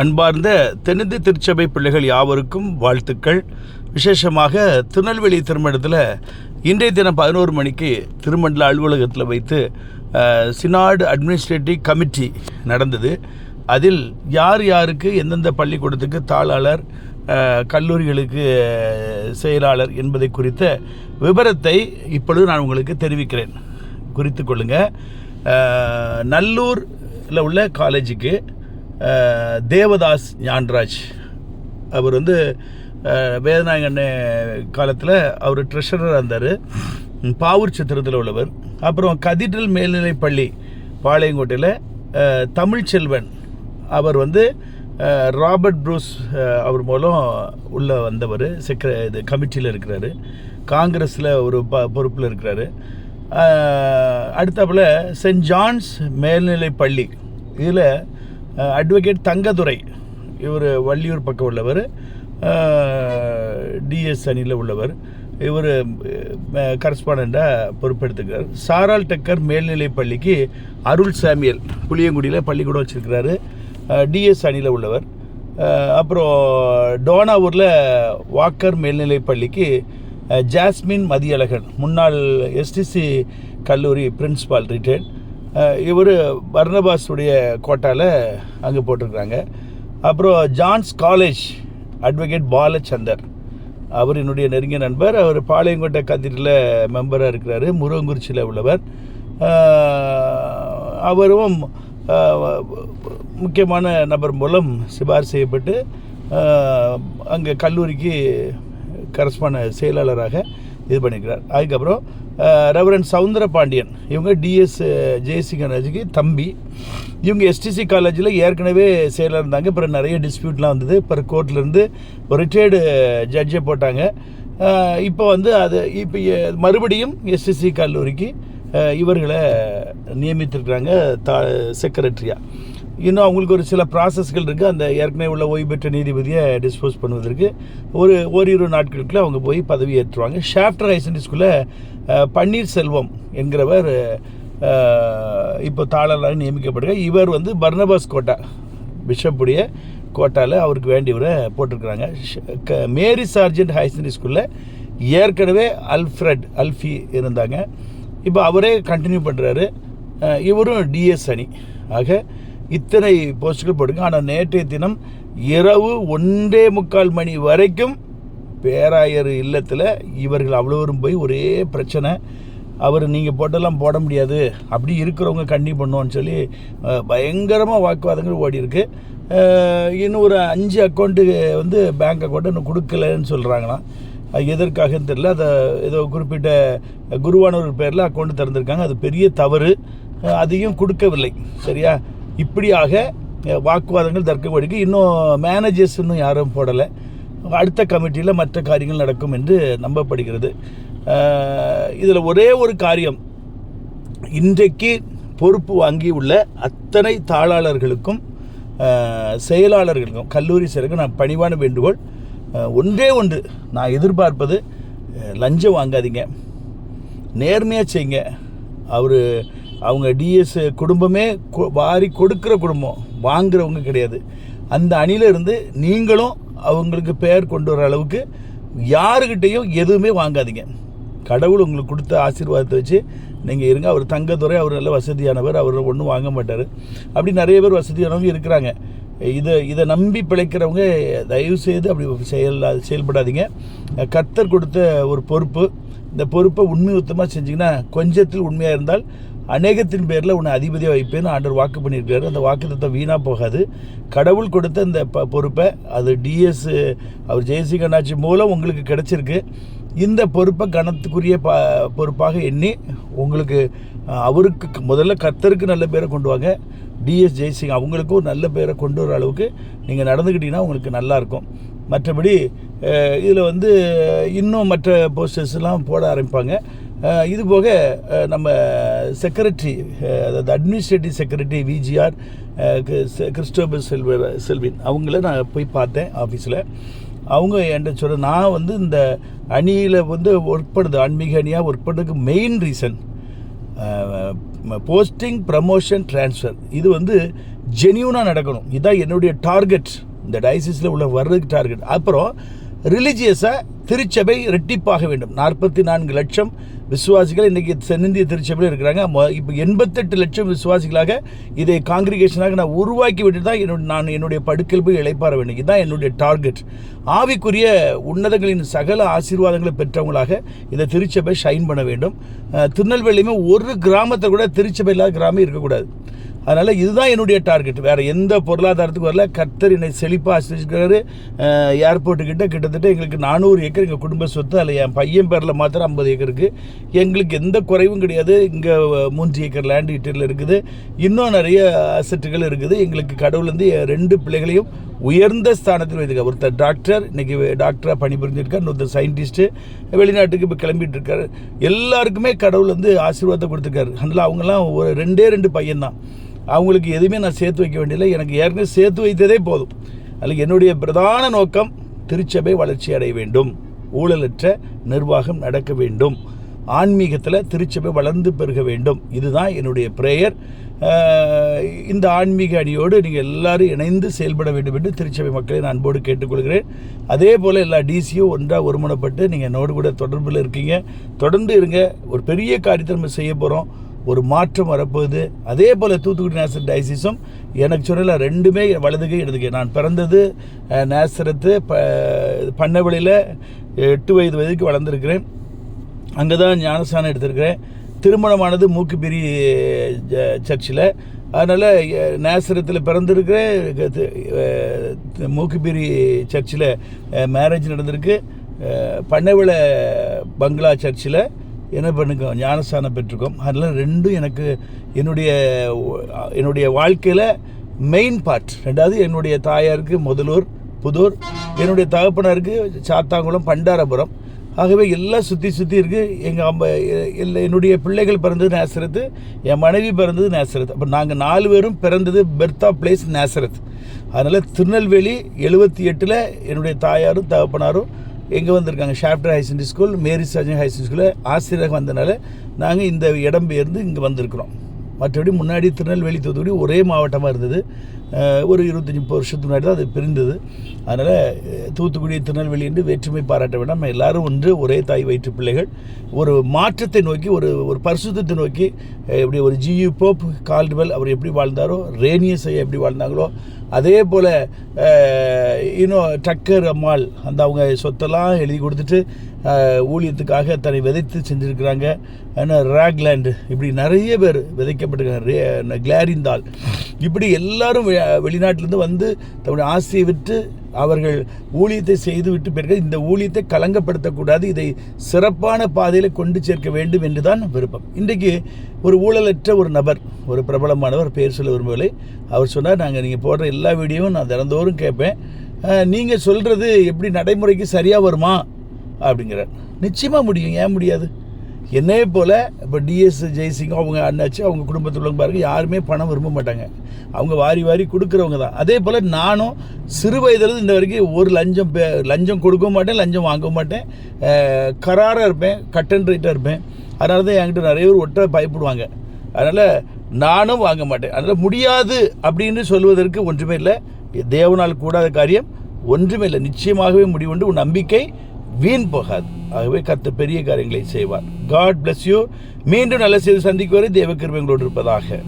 அன்பார்ந்த தென்னிந்திய திருச்சபை பிள்ளைகள் யாவருக்கும் வாழ்த்துக்கள். விசேஷமாக திருநெல்வேலி திருமணத்தில் இன்றைய தினம் பதினோரு மணிக்கு திருமண்டல அலுவலகத்தில் வைத்து சினாடு அட்மினிஸ்ட்ரேட்டிவ் கமிட்டி நடந்தது. அதில் யார் யாருக்கு எந்தெந்த பள்ளிக்கூடத்துக்கு தாளாளர் கல்லூரிகளுக்கு செயலாளர் என்பதை குறித்த விவரத்தை இப்பொழுது நான் உங்களுக்கு தெரிவிக்கிறேன். குறித்து கொள்ளுங்கள் நல்லூரில் உள்ள காலேஜுக்கு தேவதாஸ் ஞான்ராஜ். அவர் வந்து வேதநாயகண்ண காலத்தில் அவர் ட்ரெஷரராக இருந்தார். பாவூர் சித்திரத்தில் உள்ளவர். அப்புறம் கதீட்ரல் மேல்நிலைப் பள்ளி பாளையங்கோட்டையில் தமிழ்ச்செல்வன் அவர் வந்து ராபர்ட் ப்ரூஸ் அவர் மூலம் உள்ளே வந்தவர். செக்ர இது கமிட்டியில் இருக்கிறாரு. காங்கிரஸில் ஒரு ப பொறுப்பில் இருக்கிறாரு. அடுத்தாப்புல சென்ட் ஜான்ஸ் மேல்நிலைப் பள்ளி. இதில் அட்வொகேட் தங்கதுரை இவர் வள்ளியூர் பக்கம் உள்ளவர். டிஎஸ் அணியில் உள்ளவர். இவர் கரஸ்பாண்டாக பொறுப்பெடுத்துக்கிறார். சாரால் டக்கர் மேல்நிலை பள்ளிக்கு அருள் சாமியல் புளியங்குடியில் பள்ளிக்கூடம் வச்சுருக்கிறாரு. டிஎஸ் அணியில் உள்ளவர். அப்புறம் டோனாவூரில் வாக்கர் மேல்நிலை பள்ளிக்கு ஜாஸ்மின் மதியழகன் முன்னாள் எஸ்டிசி கல்லூரி பிரின்ஸ்பால் ரிட்டையர்ட் இவர் பர்னபாஸுடைய கோட்டாவில் அங்கே போட்டிருக்கிறாங்க. அப்புறம் ஜான்ஸ் காலேஜ் அட்வொகேட் பாலச்சந்தர். அவர் என்னுடைய நெருங்கிய நண்பர். அவர் பாளையங்கோட்டை கத்திரியில் மெம்பராக இருக்கிறாரு. முருகங்குறிச்சியில் உள்ளவர். அவரும் முக்கியமான நபர் மூலம் சிபாரிசு செய்யப்பட்டு அங்கே கல்லூரிக்கு கரஸ்பான செயலாளராக இது பண்ணிக்கிறார் அதுக்கப்புறம் ரெவரன் சவுந்தர பாண்டியன் இவங்க டிஎஸ் ஜெயசி கணேஜுக்கு தம்பி. இவங்க எஸ்டிசி காலேஜில் ஏற்கனவே செயலாக இருந்தாங்க. அப்புறம் நிறைய டிஸ்பியூட்லாம் வந்தது. அப்புறம் கோர்ட்லேருந்து ஒரு ரிட்டையர்டு ஜட்ஜை போட்டாங்க. இப்போ வந்து அது இப்போ மறுபடியும் எஸ்டிசி கல்லூரிக்கு இவர்களை நியமித்திருக்கிறாங்க தா செக்ரட்டரியாக இன்னும் அவங்களுக்கு ஒரு சில ப்ராசஸ்கள் இருக்குது அந்த ஏற்கனவே உள்ள ஓய்வு பெற்ற நீதிபதியை டிஸ்போஸ் பண்ணுவதற்கு. ஒரு ஓரிரு நாட்களுக்குள்ளே அவங்க போய் பதவி ஏற்றுவாங்க. ஷாஃப்டர் ஹையர் செகண்டரி ஸ்கூலில் பன்னீர்செல்வம் என்கிறவர் இப்போ தாளராக நியமிக்கப்படுகிறார். இவர் வந்து பர்னபாஸ் கோட்டா பிஷப்புடைய கோட்டாவில் அவருக்கு வேண்டியவரை போட்டிருக்கிறாங்க. க- மேரி சார்ஜென்ட் ஹையர் செகண்டரி ஸ்கூலில் ஏற்கனவே அல்ஃப்ரெட் அல்ஃபி இருந்தாங்க. இப்போ அவரே கண்டினியூ பண்ணுறாரு இவரும் டிஎஸ் அணி. ஆக இத்தனை போஸ்டுகள் போட்டுங்க ஆனால் நேற்றைய தினம் இரவு ஒன்றே முக்கால் மணி வரைக்கும் பேராயர் இல்லத்தில் இவர்கள் அவ்வளோரும் போய் ஒரே பிரச்சனை. அவர் நீங்கள் போட்டெல்லாம் போட முடியாது. அப்படி இருக்கிறவங்க கண்டி பண்ணுவோன்னு சொல்லி பயங்கரமாக வாக்குவாதங்கள் ஓடி இருக்கு இன்னும் ஒரு அஞ்சு அக்கௌண்ட்டு வந்து பேங்க் அக்கௌண்ட்டு இன்னும் கொடுக்கலன்னு சொல்கிறாங்களாம் அது எதற்காகன்னு தெரில அதை ஏதோ குறிப்பிட்ட குருவானவர் பேரில் அக்கௌண்ட் திறந்துருக்காங்க. அது பெரிய தவறு. அதையும் கொடுக்கவில்லை. சரியா? இப்படியாக வாக்குவாதங்கள் தர்க்க வடிக்க இன்னும் மேனேஜர்ஸ் இன்னும் யாரும் போடலை. அடுத்த கமிட்டியில் மற்ற காரியங்கள் நடக்கும் என்று நம்பப்படுகிறது. இதில் ஒரே ஒரு காரியம் இன்றைக்கு பொறுப்பு வாங்கி உள்ள அத்தனை தாளாளர்களுக்கும் செயலாளர்களுக்கும் கல்லூரி செயலருக்கும் நான் பணிவான வேண்டுகோள் ஒன்றே ஒன்று. நான் எதிர்பார்ப்பது லஞ்சம் வாங்காதீங்க. நேர்மையாக செய்யுங்க. அவர் அவங்க டிஎஸ் குடும்பமே கொ- வாரி கொடுக்குற குடும்பம். வாங்குறவங்க கிடையாது. அந்த அணியில இருந்து நீங்களும் அவங்களுக்கு பெயர் கொண்டு வர அளவுக்கு யாருக்கிட்டேயும் எதுவுமே வாங்காதீங்க. கடவுள் உங்களுக்கு கொடுத்த ஆசீர்வாதத்தை வச்சு நீங்கள் இருங்க. அவர் தங்கத்துறை அவர் நல்ல வசதியானவர். அவர் ஒன்றும் வாங்க மாட்டார். அப்படி நிறைய பேர் வசதியானவங்க இருக்கிறாங்க. இதை இதை நம்பி பிழைக்கிறவங்க தயவு செய்து அப்படி செயல் செயல்படாதீங்க. கர்த்தர் கொடுத்த ஒரு பொறுப்பு. இந்த பொறுப்பை உண்மை உத்தமாக செஞ்சிங்கன்னா கொஞ்சத்தில் உண்மையாக இருந்தால் அநேகத்தின் பேரில் உன்னை அதிபதியாக வைப்பேன்னு ஆண்டர் வாக்கு பண்ணியிருக்காரு. அந்த வாக்கு வீணாக போகாது. கடவுள் கொடுத்த இந்த ப பொறுப்பை அது டிஎஸ் அவர் ஜெயசி கண்ணாச்சி மூலம் உங்களுக்கு கிடைச்சிருக்கு. இந்த பொறுப்பை கணத்துக்குரிய ப பொறுப்பாக எண்ணி உங்களுக்கு அவருக்கு முதல்ல கர்த்தருக்கு நல்ல பேரை கொண்டு வாங்க. டிஎஸ் ஜெய்சிங் அவங்களுக்கும் ஒரு நல்ல பேரை கொண்டு வர அளவுக்கு நீங்கள் நடந்துக்கிட்டிங்கன்னா உங்களுக்கு நல்லாயிருக்கும் மற்றபடி இதில் வந்து இன்னும் மற்ற போஸ்டர்ஸ்லாம் போட ஆரம்பிப்பாங்க. இது போக நம்ம செக்ரட்டரி அதாவது அட்மினிஸ்ட்ரேட்டிவ் செக்ரட்டரி விஜிஆர் கிறிஸ்டோபர் செல்வ செல்வின். அவங்கள நான் போய் பார்த்தேன் ஆஃபீஸில் அவங்க என்கிட்ட சொல்ல நான் வந்து இந்த அணியில் வந்து ஒர்க் பண்ணுறது ஆன்மீக அணியாக ஒர்க் பண்ணுறதுக்கு main reason posting promotion transfer இது வந்து ஜெனியூனாக நடக்கணும். இதுதான் என்னுடைய டார்கெட் இந்த டயசிஸில் உள்ள வர்றதுக்கு டார்கெட் அப்புறம் ரிலிஜியஸாக திருச்சபை ரெட்டிப்பாக வேண்டும். நாற்பத்தி நான்கு லட்சம் விசுவாசிகள் இன்றைக்கி தென்னிந்திய திருச்சபையில் இருக்கிறாங்க. இப்போ எண்பத்தெட்டு லட்சம் விசுவாசிகளாக இதை காங்கிரிகேஷனாக நான் உருவாக்கி விட்டு தான் என்னுடைய நான் என்னுடைய படுக்கையில் போய் இளைப்பாற வேண்டும். இதுதான் என்னுடைய டார்கெட் ஆவிக்குரிய உன்னதங்களின் சகல ஆசீர்வாதங்களை பெற்றவங்களாக இதை திருச்சபை ஷைன் பண்ண வேண்டும். திருநெல்வேலியுமே ஒரு கிராமத்தை கூட திருச்சபை இல்லாத கிராமம் இருக்கக்கூடாது. அதனால் இதுதான் என்னுடைய டார்கெட். வேறு எந்த பொருளாதாரத்துக்கு வரல. கர்த்தர் என்னை செழிப்பாக ஆசிரிச்சிருக்கிறாரு ஏர்போர்ட்டுக்கிட்ட கிட்டத்தட்ட எங்களுக்கு நானூறு ஏக்கர் எங்கள் குடும்ப சொத்து அதில் என் பையன் பேரில் மாத்திரம் ஐம்பது ஏக்கருக்கு எங்களுக்கு எந்த குறைவும் கிடையாது. இங்கே மூன்று ஏக்கர் லேண்ட் ஹீட்டரில் இருக்குது. இன்னும் நிறைய அசட்டுகள் இருக்குது. எங்களுக்கு கடவுள் வந்து என் ரெண்டு பிள்ளைகளையும் உயர்ந்த ஸ்தானத்தில் வைத்திருக்கார். ஒருத்தர் டாக்டர் இன்னைக்கு டாக்டராக பணிபுரிஞ்சிருக்கார். இன்னொருத்தர் சயின்டிஸ்ட்டு வெளிநாட்டுக்கு இப்போ கிளம்பிட்டு இருக்காரு எல்லாருக்குமே கடவுள் வந்து ஆசீர்வாதத்தை கொடுத்துருக்காரு. அதனால் அவங்கெல்லாம் ஒரு ரெண்டே ரெண்டு பையன்தான். அவங்களுக்கு எதுவுமே நான் சேர்த்து வைக்க வேண்டியதில்லை. எனக்கு ஏற்கனவே சேர்த்து வைத்ததே போதும். அதில் என்னுடைய பிரதான நோக்கம் திருச்சபை வளர்ச்சி அடைய வேண்டும். ஊழலற்ற நிர்வாகம் நடக்க வேண்டும். ஆன்மீகத்தில் திருச்சபை வளர்ந்து பெருக வேண்டும். இதுதான் என்னுடைய ப்ரேயர் இந்த ஆன்மீக அணியோடு நீங்கள் எல்லாரும் இணைந்து செயல்பட வேண்டும் என்று திருச்சபை மக்களை நான் அன்போடு கேட்டுக்கொள்கிறேன். அதே போல் எல்லா டிசியும் ஒன்றாக ஒருமுனப்பட்டு நீங்கள் என்னோடு கூட தொடர்பில் இருக்கீங்க. தொடர்ந்து இருங்க. ஒரு பெரிய காரியத்தை நம்ம செய்ய போகிறோம் ஒரு மாற்றம் வரப்போகுது. அதே போல் தூத்துக்குடி நேசர் டைசிஸும் எனக்கு சொல்லல ரெண்டுமே வலதுகை இடதுகை நான் பிறந்தது நேசரத்து ப பண்ணவெளியில் எட்டு வயது வயதுக்கு வளர்ந்துருக்கிறேன். அங்கே தான் ஞானஸ்தானம் எடுத்திருக்கிறேன். திருமணமானது மூக்குப்பிரி சர்ச்சில். அதனால் நேசரத்தில் பிறந்திருக்கிற மூக்குபிரி மூக்குப்பிரி சர்ச்சில் மேரேஜ் நடந்திருக்கு. பண்ணவில பங்களா சர்ச்சில். என்ன பண்ணுங்க? ஞானஸ்தானம் பெற்றிருக்கோம் அதனால் ரெண்டும் எனக்கு என்னுடைய என்னுடைய வாழ்க்கையில் மெயின் பார்ட் ரெண்டாவது என்னுடைய தாயாருக்கு முதலூர் புதூர் என்னுடைய தகப்பனாருக்கு சாத்தாங்குளம் பண்டாரபுரம். ஆகவே எல்லாம் சுற்றி சுற்றி இருக்குது எங்கள் அம்மா இல்லை என்னுடைய பிள்ளைகள் பிறந்தது நேசரத்து என் மனைவி பிறந்தது நேசரத் அப்போ நாங்கள் நாலு பேரும் பிறந்தது பெர்த் ஆஃப் பிளேஸ் நேசரத் அதனால் திருநெல்வேலி எழுபத்தி எட்டில் என்னுடைய தாயாரும் தகப்பனாரும் எங்கே வந்திருக்காங்க? Schaffter high secondary school Mary Sargent high secondary ஸ்கூலில் ஆசிரியராக வந்தனால நாங்கள் இந்த இடம் பெயர்ந்து இங்கே வந்திருக்கிறோம். மற்றபடி முன்னாடி திருநெல்வேலி தூத்துக்குடி ஒரே மாவட்டமாக இருந்தது. ஒரு இருபத்தஞ்சி முப்பது வருஷத்துக்கு முன்னாடி தான் அது பிரிந்தது. அதனால் தூத்துக்குடி திருநெல்வேலி என்று வேற்றுமை பாராட்ட வேண்டாம். நம்ம எல்லாரும் ஒன்று ஒரே தாய் வயிற்று பிள்ளைகள். ஒரு மாற்றத்தை நோக்கி ஒரு ஒரு பரிசுத்தத்தை நோக்கி எப்படி ஒரு ஜியு போப் கால்டுவெல் அவர் எப்படி வாழ்ந்தாரோ ரேனியஸ் ஐயா எப்படி வாழ்ந்தாங்களோ அதே போல் இன்னும் டக்கர் அம்மாள் அந்த அவங்க சொத்தெல்லாம் எழுதி கொடுத்துட்டு ஊழியத்துக்காக தன்னை விதைத்து செஞ்சுருக்கிறாங்க. ஏன்னா ராக்லேண்டு இப்படி நிறைய பேர் விதைக்கப்பட்டிருக்காங்க. கிளாரிந்தால் இப்படி எல்லாரும் வெளிநாட்டிலேருந்து வந்து தன்னுடைய ஆசையை விட்டு அவர்கள் ஊழியத்தை செய்து விட்டு பிறகு இந்த ஊழியத்தை கலங்கப்படுத்தக்கூடாது. இதை சிறப்பான பாதையில் கொண்டு சேர்க்க வேண்டும் என்று தான் விருப்பம். இன்றைக்கு ஒரு ஊழலற்ற ஒரு நபர் ஒரு பிரபலமானவர் பேர் சொல்ல விரும்பவில்லை. அவர் சொன்னார் நாங்கள் நீங்கள் போடுற எல்லா வீடியோவும் நான் தினந்தோறும் கேட்பேன். நீங்கள் சொல்கிறது எப்படி நடைமுறைக்கு சரியாக வருமா? அப்படிங்கிறார். நிச்சயமாக முடியும். ஏன் முடியாது? என்னே போல் இப்போ டிஎஸ் ஜெய்சிங் அவங்க அண்ணாச்சு அவங்க குடும்பத்தில் உள்ளவங்க பாருங்க யாருமே பணம் விரும்ப மாட்டாங்க. அவங்க வாரி வாரி கொடுக்குறவங்க தான். அதே போல் நானும் சிறு வயதுலேருந்து இந்த வரைக்கும் ஒரு லஞ்சம் பே லஞ்சம் கொடுக்க மாட்டேன் லஞ்சம் வாங்க மாட்டேன். கராராக இருப்பேன் கட் அண்ட் ரைட்டாக இருப்பேன். அதனால தான் என்கிட்ட நிறைய பேர் ஒட்ட பயப்படுவாங்க. அதனால் நானும் வாங்க மாட்டேன். அதனால் முடியாது அப்படின்னு சொல்வதற்கு ஒன்றுமே இல்லை. தேவனால் கூடாத காரியம் ஒன்றுமே இல்லை. நிச்சயமாகவே முடிவுண்டு உன் நம்பிக்கை வீண் போகாது. ஆகவே கத்த பெரிய காரியங்களை செய்வார். காட் பிளஸ் யூ மீண்டும் நல்ல செய்து சந்திக்கு வரை இருப்பதாக.